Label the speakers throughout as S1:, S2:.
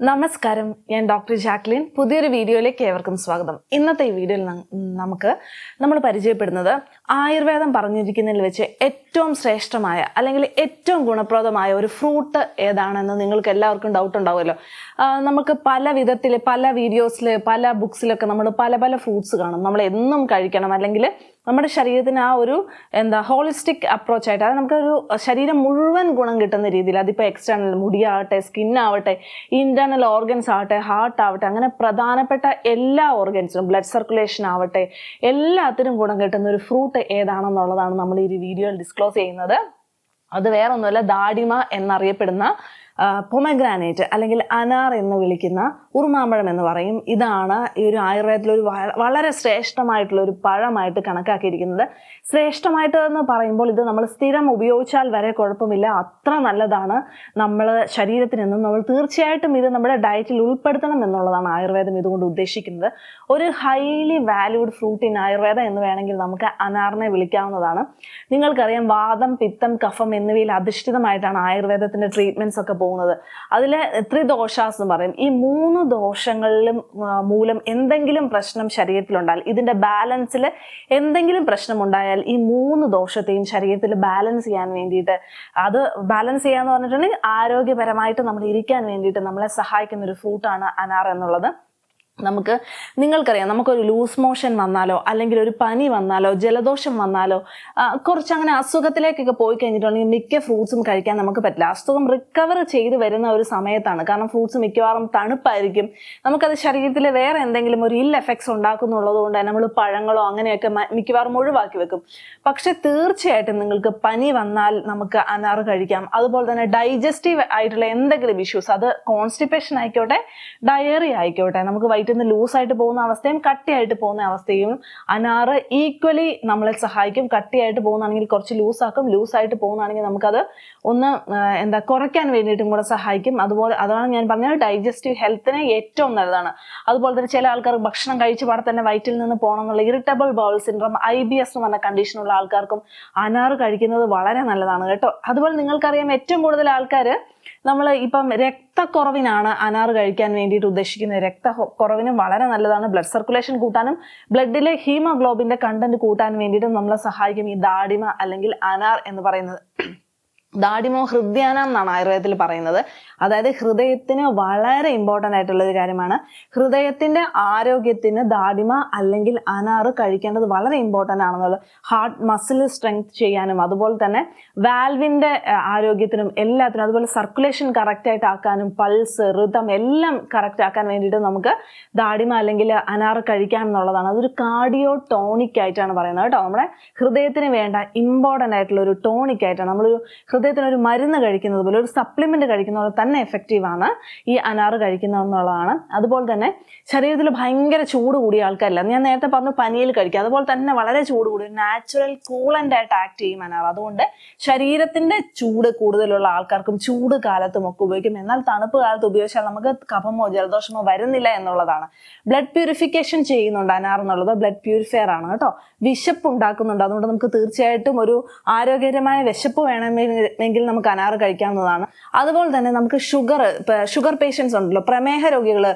S1: നമസ്കാരം. ഞാൻ doctor Jacqueline. പുതിയൊരു വീഡിയോയിലേക്ക് ഏവർക്കും സ്വാഗതം. ഇന്നത്തെ ഈ വീഡിയോയിൽ നമുക്ക് നമ്മൾ പരിചയപ്പെടുന്നത് ആയുർവേദം പറഞ്ഞിരിക്കുന്നതിൽ വെച്ച് ഏറ്റവും ശ്രേഷ്ഠമായ അല്ലെങ്കിൽ ഏറ്റവും ഗുണപ്രദമായ ഒരു ഫ്രൂട്ട് ഏതാണെന്ന് നിങ്ങൾക്ക് എല്ലാവർക്കും ഡൗട്ട് ഉണ്ടാവുമല്ലോ. നമുക്ക് പല വിധത്തിൽ പല വീഡിയോസിൽ പല ബുക്സിലൊക്കെ നമ്മൾ പല പല ഫ്രൂട്ട്സ് കാണും. നമ്മൾ എന്നും കഴിക്കണം. അല്ലെങ്കിൽ നമ്മുടെ ശരീരത്തിന് ആ ഒരു എന്താ ഹോളിസ്റ്റിക് അപ്രോച്ച് ആയിട്ട് അത് നമുക്കൊരു ശരീരം മുഴുവൻ ഗുണം കിട്ടുന്ന രീതിയിൽ അതിപ്പോൾ എക്സ്റ്റേണൽ മുടിയാവട്ടെ സ്കിന്നാവട്ടെ ഇന്റേർണൽ ഓർഗൻസ് ആവട്ടെ ഹാർട്ട് ആവട്ടെ അങ്ങനെ പ്രധാനപ്പെട്ട എല്ലാ ഓർഗൻസിനും ബ്ലഡ് സർക്കുലേഷൻ ആവട്ടെ എല്ലാത്തിനും ഗുണം കിട്ടുന്ന ഒരു ഫ്രൂട്ട് ഏതാണെന്നുള്ളതാണ് നമ്മൾ ഈ വീഡിയോയിൽ ഡിസ്ക്ലോസ് ചെയ്യുന്നത്. അത് വേറെ ഒന്നുമല്ല ദാഡിമ എന്നറിയപ്പെടുന്ന പൊമഗ്രാനേറ്റ് അല്ലെങ്കിൽ അനാർ എന്ന് വിളിക്കുന്ന ഉറുമാമ്പഴം എന്ന് പറയും. ഇതാണ് ഈ ഒരു ആയുർവേദത്തിലൊരു വളരെ ശ്രേഷ്ഠമായിട്ടുള്ള ഒരു പഴമായിട്ട് കണക്കാക്കിയിരിക്കുന്നത്. ശ്രേഷ്ഠമായിട്ട് എന്ന് പറയുമ്പോൾ ഇത് നമ്മൾ സ്ഥിരം ഉപയോഗിച്ചാൽ വരെ കുഴപ്പമില്ല. അത്ര നല്ലതാണ് നമ്മൾ ശരീരത്തിനെന്നും നമ്മൾ തീർച്ചയായിട്ടും ഇത് നമ്മുടെ ഡയറ്റിൽ ഉൾപ്പെടുത്തണം എന്നുള്ളതാണ് ആയുർവേദം ഇതുകൊണ്ട് ഉദ്ദേശിക്കുന്നത്. ഒരു ഹൈലി വാല്യൂഡ് ഫ്രൂട്ട് ഇൻ ആയുർവേദം എന്ന് വേണമെങ്കിൽ നമുക്ക് അനാറിനെ വിളിക്കാവുന്നതാണ്. നിങ്ങൾക്കറിയാം വാദം പിത്തം കഫം എന്നിവയിൽ അധിഷ്ഠിതമായിട്ടാണ് ആയുർവേദത്തിന്റെ ട്രീറ്റ്മെന്റ്സ് ഒക്കെ പോകുന്നത്. അതിലെ ത്രിദോഷാസ് എന്ന് പറയും. ഈ മൂന്ന് ദോഷങ്ങളിലും മൂലം എന്തെങ്കിലും പ്രശ്നം ശരീരത്തിലുണ്ടായാൽ ഇതിന്റെ ബാലൻസിൽ എന്തെങ്കിലും പ്രശ്നം ഉണ്ടായാൽ ഈ മൂന്ന് ദോഷത്തെയും ശരീരത്തിൽ ബാലൻസ് ചെയ്യാൻ വേണ്ടിയിട്ട് അത് ബാലൻസ് ചെയ്യാന്ന് പറഞ്ഞിട്ടുണ്ടെങ്കിൽ ആരോഗ്യപരമായിട്ട് നമ്മൾ ഇരിക്കാൻ വേണ്ടിയിട്ട് നമ്മളെ സഹായിക്കുന്ന ഒരു ഫ്രൂട്ടാണ് അനാർ എന്നുള്ളത്. നമുക്ക് നിങ്ങൾക്കറിയാം നമുക്കൊരു ലൂസ് മോഷൻ വന്നാലോ അല്ലെങ്കിൽ ഒരു പനി വന്നാലോ ജലദോഷം വന്നാലോ കുറച്ച് അങ്ങനെ അസുഖത്തിലേക്കൊക്കെ പോയി കഴിഞ്ഞിട്ടുണ്ടെങ്കിൽ മിക്ക ഫ്രൂട്ട്സും കഴിക്കാൻ നമുക്ക് പറ്റില്ല. അസുഖം റിക്കവർ ചെയ്ത് വരുന്ന ഒരു സമയത്താണ്. കാരണം ഫ്രൂട്ട്സ് മിക്കവാറും തണുപ്പായിരിക്കും. നമുക്കത് ശരീരത്തിൽ വേറെ എന്തെങ്കിലും ഒരു ഇൽ എഫക്ട്സ് ഉണ്ടാക്കുന്നുള്ളത് കൊണ്ട് തന്നെ നമ്മൾ പഴങ്ങളോ അങ്ങനെയൊക്കെ മിക്കവാറും ഒഴിവാക്കി വെക്കും. പക്ഷെ തീർച്ചയായിട്ടും നിങ്ങൾക്ക് പനി വന്നാൽ നമുക്ക് അനാറ് കഴിക്കാം. അതുപോലെ തന്നെ ഡൈജസ്റ്റീവ് ആയിട്ടുള്ള എന്തെങ്കിലും ഇഷ്യൂസ് അത് കോൺസ്റ്റിപ്പേഷൻ ആയിക്കോട്ടെ ഡയറി ആയിക്കോട്ടെ നമുക്ക് വയറ്റിൽ നിന്ന് ലൂസായിട്ട് പോകുന്ന അവസ്ഥയും കട്ടിയായിട്ട് പോകുന്ന അവസ്ഥയും അനാറ് ഈക്വലി നമ്മളെ സഹായിക്കും. കട്ടിയായിട്ട് പോകുന്നതാണെങ്കിൽ കുറച്ച് ലൂസാക്കും. ലൂസായിട്ട് പോകുന്നതാണെങ്കിൽ നമുക്കത് ഒന്ന് എന്താ കുറയ്ക്കാൻ വേണ്ടിയിട്ടും കൂടെ സഹായിക്കും. അതുപോലെ അതാണ് ഞാൻ പറഞ്ഞത് ഡൈജസ്റ്റീവ് ഹെൽത്തിന് ഏറ്റവും നല്ലതാണ്. അതുപോലെ തന്നെ ചില ആൾക്കാർ ഭക്ഷണം കഴിച്ച പാടെ തന്നെ വയറ്റിൽ നിന്ന് പോകണം എന്നുള്ള irritable bowel syndrome I B S എന്ന് പറഞ്ഞ കണ്ടീഷനുള്ള ആൾക്കാർക്കും അനാറ് കഴിക്കുന്നത് വളരെ നല്ലതാണ് കേട്ടോ. അതുപോലെ നിങ്ങൾക്കറിയാം ഏറ്റവും കൂടുതൽ ആൾക്കാർ നമ്മൾ ഇപ്പം രക്തക്കുറവിനാണ് അനാർ കഴിക്കാൻ വേണ്ടിയിട്ട് ഉദ്ദേശിക്കുന്നത്. രക്തക്കുറവിനും വളരെ നല്ലതാണ്. ബ്ലഡ് സർക്കുലേഷൻ കൂട്ടാനും ബ്ലഡിലെ ഹീമോഗ്ലോബിന്റെ കണ്ടന്റ് കൂട്ടാൻ വേണ്ടിയിട്ടും നമ്മളെ സഹായിക്കും ഈ ദാടിമ അല്ലെങ്കിൽ അനാർ എന്ന് പറയുന്നത്. ദാഡിമോ ഹൃദ്യാനം എന്നാണ് ആയുർവേദത്തിൽ പറയുന്നത്. അതായത് ഹൃദയത്തിന് വളരെ ഇമ്പോർട്ടന്റ് ആയിട്ടുള്ള ഒരു കാര്യമാണ്. ഹൃദയത്തിന്റെ ആരോഗ്യത്തിന് ദാഡിമ അല്ലെങ്കിൽ അനാറ് കഴിക്കേണ്ടത് വളരെ ഇമ്പോർട്ടന്റ് ആണെന്നുള്ളത്. ഹാർട്ട് മസിൽ സ്ട്രെങ്ത് ചെയ്യാനും അതുപോലെ തന്നെ വാൽവിന്റെ ആരോഗ്യത്തിനും എല്ലാത്തിനും അതുപോലെ സർക്കുലേഷൻ കറക്റ്റ് ആയിട്ട് ആക്കാനും പൾസ് ഋതം എല്ലാം കറക്റ്റ് ആക്കാൻ വേണ്ടിയിട്ട് നമുക്ക് ദാഡിമ അല്ലെങ്കിൽ അനാറ് കഴിക്കാം എന്നുള്ളതാണ്. അതൊരു കാർഡിയോ ടോണിക് ആയിട്ടാണ് പറയുന്നത് കേട്ടോ. നമ്മുടെ ഹൃദയത്തിന് വേണ്ട ഇമ്പോർട്ടന്റ് ആയിട്ടുള്ള ഒരു ടോണിക് ആയിട്ടാണ്. നമ്മളൊരു ഹൃദയത്തിന് ഒരു മരുന്ന് കഴിക്കുന്നത് പോലെ ഒരു സപ്ലിമെന്റ് കഴിക്കുന്ന പോലെ തന്നെ എഫക്റ്റീവാണ് ഈ അനാറ് കഴിക്കുന്നത് എന്നുള്ളതാണ്. അതുപോലെ തന്നെ ശരീരത്തിൽ ഭയങ്കര ചൂട് കൂടിയ ആൾക്കാരില്ല. ഞാൻ നേരത്തെ പറഞ്ഞു പനിയിൽ കഴിക്കുക. അതുപോലെ തന്നെ വളരെ ചൂട് കൂടി നാച്ചുറൽ കൂളന്റ് ആയിട്ട് ആക്ട് ചെയ്യും അനാർ. അതുകൊണ്ട് ശരീരത്തിന്റെ ചൂട് കൂടുതലുള്ള ആൾക്കാർക്കും ചൂട് കാലത്തും ഒക്കെ ഉപയോഗിക്കും. എന്നാൽ തണുപ്പ് കാലത്ത് ഉപയോഗിച്ചാൽ നമുക്ക് കഫമോ ജലദോഷമോ വരുന്നില്ല എന്നുള്ളതാണ്. ബ്ലഡ് പ്യൂരിഫിക്കേഷൻ ചെയ്യുന്നുണ്ട് അനാർ എന്നുള്ളത്. ബ്ലഡ് പ്യൂരിഫയർ ആണ് കേട്ടോ. വിശപ്പ് ഉണ്ടാക്കുന്നുണ്ട് അതുകൊണ്ട് നമുക്ക് തീർച്ചയായിട്ടും ഒരു ആരോഗ്യകരമായ വിശപ്പ് വേണമെങ്കിൽ നമുക്ക് അനാർ കഴിക്കാവുന്നതാണ്. അതുപോലെ തന്നെ നമുക്ക് ഷുഗർ ഷുഗർ പേഷ്യൻസ് ഉണ്ടല്ലോ പ്രമേഹ രോഗികൾ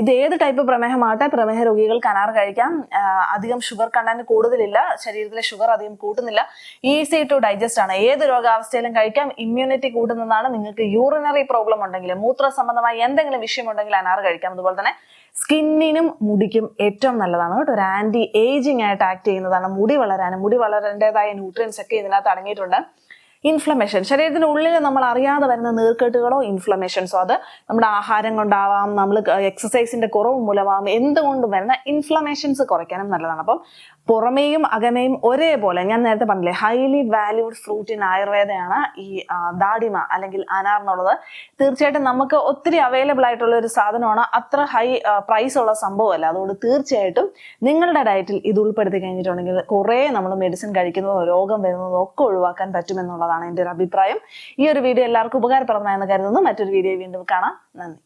S1: ഇത് ഏത് ടൈപ്പ് പ്രമേഹമാകട്ടെ പ്രമേഹ രോഗികൾക്ക് അനാർ കഴിക്കാം. അധികം ഷുഗർ കണ്ടന്റ് കൂടുതലില്ല ശരീരത്തിലെ ഷുഗർ അധികം കൂട്ടുന്നില്ല. ഈസി ടു ഡൈജസ്റ്റ് ആണ്. ഏത് രോഗാവസ്ഥയിലും കഴിക്കാം. ഇമ്മ്യൂണിറ്റി കൂട്ടുന്നതാണ്. നിങ്ങൾക്ക് യൂറിനറി പ്രോബ്ലം ഉണ്ടെങ്കിൽ മൂത്ര സംബന്ധമായ എന്തെങ്കിലും വിഷയം ഉണ്ടെങ്കിൽ അനാർ കഴിക്കാം. അതുപോലെ തന്നെ സ്കിന്നിനും മുടിക്കും ഏറ്റവും നല്ലതാണ് കേട്ടോ. ഒരു ആന്റി ഏജിങ് ആയിട്ട് ആക്ട് ചെയ്യുന്നതാണ്. മുടി വളരാനും മുടി വളരേണ്ടതായ ന്യൂട്രിയൻസ് ഒക്കെ ഇതിനകത്ത് അടങ്ങിയിട്ടുണ്ട്. ഇൻഫ്ലമേഷൻ ശരീരത്തിന് ഉള്ളിൽ നമ്മൾ അറിയാതെ വരുന്ന നീർക്കെട്ടുകളോ ഇൻഫ്ലമേഷൻസോ അത് നമ്മുടെ ആഹാരം കൊണ്ടാവാം നമ്മൾ എക്സസൈസിന്റെ കുറവ് മൂലമാവാം എന്തുകൊണ്ടും വരുന്ന ഇൻഫ്ലമേഷൻസ് കുറയ്ക്കാനും നല്ലതാണ്. അപ്പം പുറമേയും അകമേയും ഒരേപോലെ ഞാൻ നേരത്തെ പറഞ്ഞില്ലേ ഹൈലി വാല്യൂഡ് ഫ്രൂട്ട് ഇൻ ആയുർവേദയാണ് ഈ ദാഡിമ അല്ലെങ്കിൽ അനാർ എന്നുള്ളത്. തീർച്ചയായിട്ടും നമുക്ക് ഒത്തിരി അവൈലബിൾ ആയിട്ടുള്ള ഒരു സാധനമാണ്. അത്ര ഹൈ പ്രൈസ് ഉള്ള സംഭവമല്ല. അതുകൊണ്ട് തീർച്ചയായിട്ടും നിങ്ങളുടെ ഡയറ്റിൽ ഇത് ഉൾപ്പെടുത്തി കഴിഞ്ഞിട്ടുണ്ടെങ്കിൽ കുറേ നമ്മൾ മെഡിസിൻ കഴിക്കുന്നതോ രോഗം വരുന്നതോ ഒക്കെ ഒഴിവാക്കാൻ പറ്റുമെന്നുള്ളതാണ് എന്റെ ഒരു അഭിപ്രായം. ഈ ഒരു വീഡിയോ എല്ലാവർക്കും ഉപകാരപ്രദമായെന്ന് കരുതുന്നു. മറ്റൊരു വീഡിയോ വീണ്ടും കാണാം. നന്ദി.